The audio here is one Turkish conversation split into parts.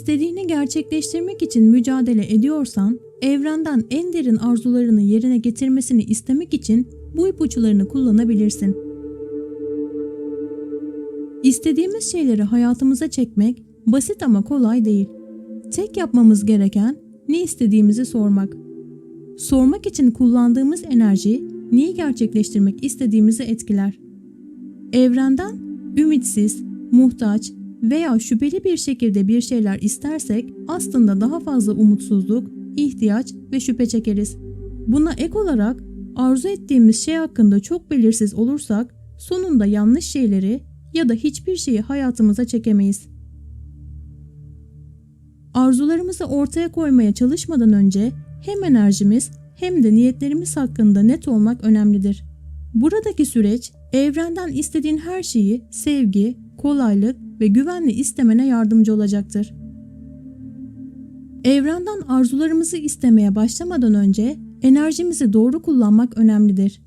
İstediğini gerçekleştirmek için mücadele ediyorsan, evrenden en derin arzularını yerine getirmesini istemek için bu ipuçlarını kullanabilirsin. İstediğimiz şeyleri hayatımıza çekmek basit ama kolay değil. Tek yapmamız gereken ne istediğimizi sormak. Sormak için kullandığımız enerji neyi gerçekleştirmek istediğimizi etkiler. Evrenden ümitsiz, muhtaç veya şüpheli bir şekilde bir şeyler istersek aslında daha fazla umutsuzluk, ihtiyaç ve şüphe çekeriz. Buna ek olarak arzu ettiğimiz şey hakkında çok belirsiz olursak sonunda yanlış şeyleri ya da hiçbir şeyi hayatımıza çekemeyiz. Arzularımızı ortaya koymaya çalışmadan önce hem enerjimiz hem de niyetlerimiz hakkında net olmak önemlidir. Buradaki süreç evrenden istediğin her şeyi sevgi, kolaylık ve güvenle istemene yardımcı olacaktır. Evrenden arzularımızı istemeye başlamadan önce enerjimizi doğru kullanmak önemlidir.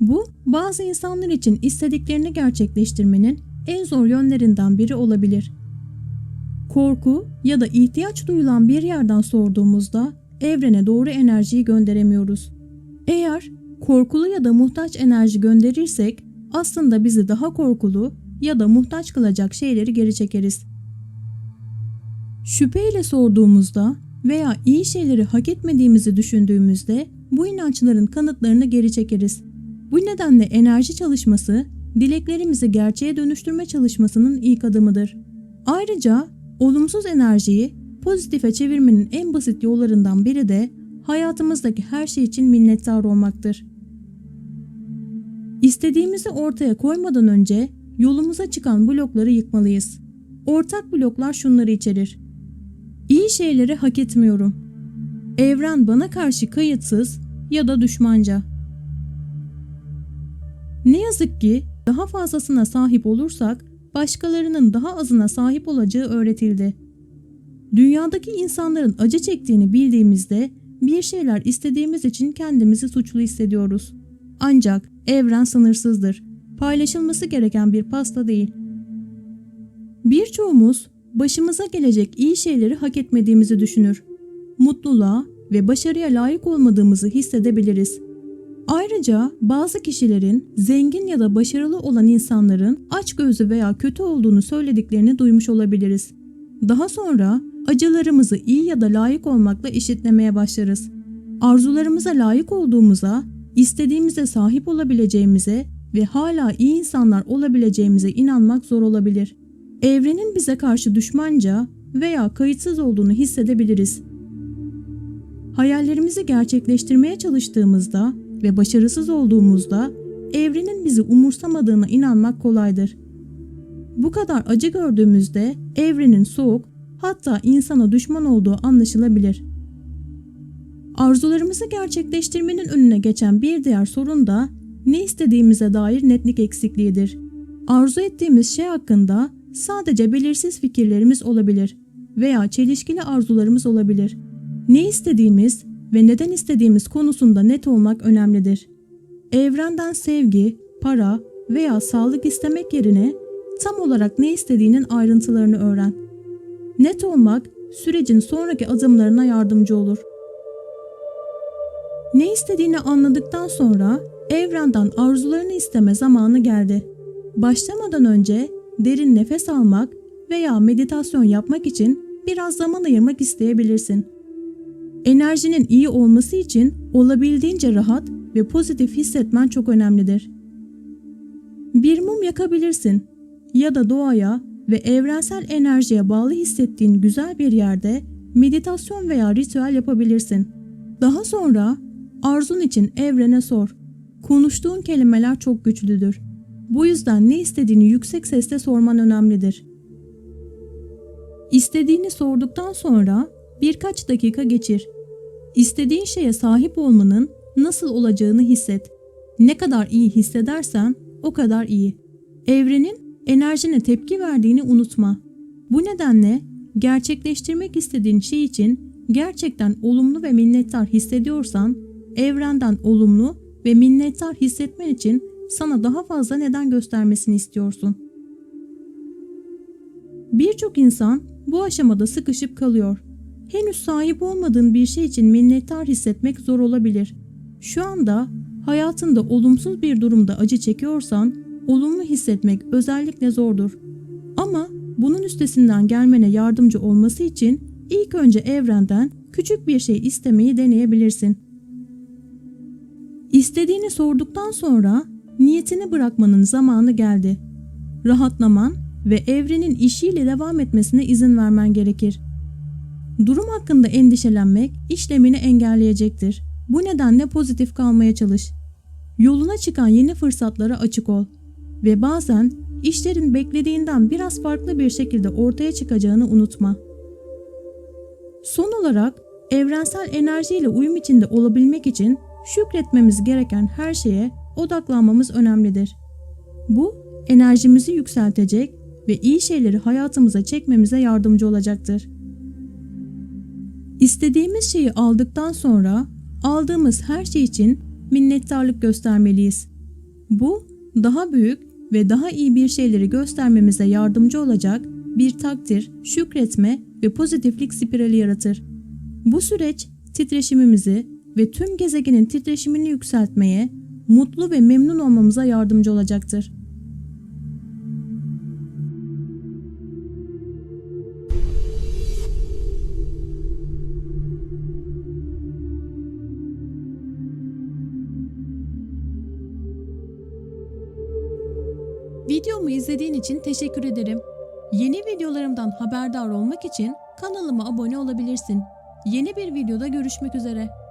Bu bazı insanlar için istediklerini gerçekleştirmenin en zor yönlerinden biri olabilir. Korku ya da ihtiyaç duyulan bir yerden sorduğumuzda evrene doğru enerjiyi gönderemiyoruz. Eğer korkulu ya da muhtaç enerji gönderirsek aslında bizi daha korkulu ya da muhtaç kılacak şeyleri geri çekeriz. Şüpheyle sorduğumuzda veya iyi şeyleri hak etmediğimizi düşündüğümüzde bu inançların kanıtlarını geri çekeriz. Bu nedenle enerji çalışması dileklerimizi gerçeğe dönüştürme çalışmasının ilk adımıdır. Ayrıca olumsuz enerjiyi pozitife çevirmenin en basit yollarından biri de hayatımızdaki her şey için minnettar olmaktır. İstediğimizi ortaya koymadan önce yolumuza çıkan blokları yıkmalıyız. Ortak bloklar şunları içerir. İyi şeyleri hak etmiyorum. Evren bana karşı kayıtsız ya da düşmanca. Ne yazık ki daha fazlasına sahip olursak başkalarının daha azına sahip olacağı öğretildi. Dünyadaki insanların acı çektiğini bildiğimizde bir şeyler istediğimiz için kendimizi suçlu hissediyoruz. Ancak evren sınırsızdır. Paylaşılması gereken bir pasta değil. Birçoğumuz başımıza gelecek iyi şeyleri hak etmediğimizi düşünür. Mutluluğa ve başarıya layık olmadığımızı hissedebiliriz. Ayrıca bazı kişilerin zengin ya da başarılı olan insanların açgözlü veya kötü olduğunu söylediklerini duymuş olabiliriz. Daha sonra acılarımızı iyi ya da layık olmakla eşitlemeye başlarız. Arzularımıza layık olduğumuza, istediğimize sahip olabileceğimize ve hala iyi insanlar olabileceğimize inanmak zor olabilir. Evrenin bize karşı düşmanca veya kayıtsız olduğunu hissedebiliriz. Hayallerimizi gerçekleştirmeye çalıştığımızda ve başarısız olduğumuzda evrenin bizi umursamadığına inanmak kolaydır. Bu kadar acı gördüğümüzde evrenin soğuk, hatta insana düşman olduğu anlaşılabilir. Arzularımızı gerçekleştirmenin önüne geçen bir diğer sorun da ne istediğimize dair netlik eksikliğidir. Arzu ettiğimiz şey hakkında sadece belirsiz fikirlerimiz olabilir veya çelişkili arzularımız olabilir. Ne istediğimiz ve neden istediğimiz konusunda net olmak önemlidir. Evrenden sevgi, para veya sağlık istemek yerine tam olarak ne istediğinin ayrıntılarını öğren. Net olmak sürecin sonraki adımlarına yardımcı olur. Ne istediğini anladıktan sonra evrenden arzularını isteme zamanı geldi. Başlamadan önce derin nefes almak veya meditasyon yapmak için biraz zaman ayırmak isteyebilirsin. Enerjinin iyi olması için olabildiğince rahat ve pozitif hissetmen çok önemlidir. Bir mum yakabilirsin ya da doğaya ve evrensel enerjiye bağlı hissettiğin güzel bir yerde meditasyon veya ritüel yapabilirsin. Daha sonra arzun için evrene sor. Konuştuğun kelimeler çok güçlüdür. Bu yüzden ne istediğini yüksek sesle sorman önemlidir. İstediğini sorduktan sonra birkaç dakika geçir. İstediğin şeye sahip olmanın nasıl olacağını hisset. Ne kadar iyi hissedersen o kadar iyi. Evrenin enerjine tepki verdiğini unutma. Bu nedenle gerçekleştirmek istediğin şey için gerçekten olumlu ve minnettar hissediyorsan evrenden olumlu ve minnettar hissetmen için sana daha fazla neden göstermesini istiyorsun. Birçok insan bu aşamada sıkışıp kalıyor. Henüz sahip olmadığın bir şey için minnettar hissetmek zor olabilir. Şu anda hayatında olumsuz bir durumda acı çekiyorsan olumlu hissetmek özellikle zordur. Ama bunun üstesinden gelmene yardımcı olması için ilk önce evrenden küçük bir şey istemeyi deneyebilirsin. İstediğini sorduktan sonra niyetini bırakmanın zamanı geldi. Rahatlaman ve evrenin işiyle devam etmesine izin vermen gerekir. Durum hakkında endişelenmek işlemini engelleyecektir. Bu nedenle pozitif kalmaya çalış. Yoluna çıkan yeni fırsatlara açık ol ve bazen işlerin beklediğinden biraz farklı bir şekilde ortaya çıkacağını unutma. Son olarak evrensel enerjiyle uyum içinde olabilmek için şükretmemiz gereken her şeye odaklanmamız önemlidir. Bu enerjimizi yükseltecek ve iyi şeyleri hayatımıza çekmemize yardımcı olacaktır. İstediğimiz şeyi aldıktan sonra aldığımız her şey için minnettarlık göstermeliyiz. Bu daha büyük ve daha iyi bir şeyleri göstermemize yardımcı olacak bir takdir, şükretme ve pozitiflik spirali yaratır. Bu süreç titreşimimizi ve tüm gezegenin titreşimini yükseltmeye, mutlu ve memnun olmamıza yardımcı olacaktır. Videomu izlediğin için teşekkür ederim. Yeni videolarımdan haberdar olmak için kanalıma abone olabilirsin. Yeni bir videoda görüşmek üzere.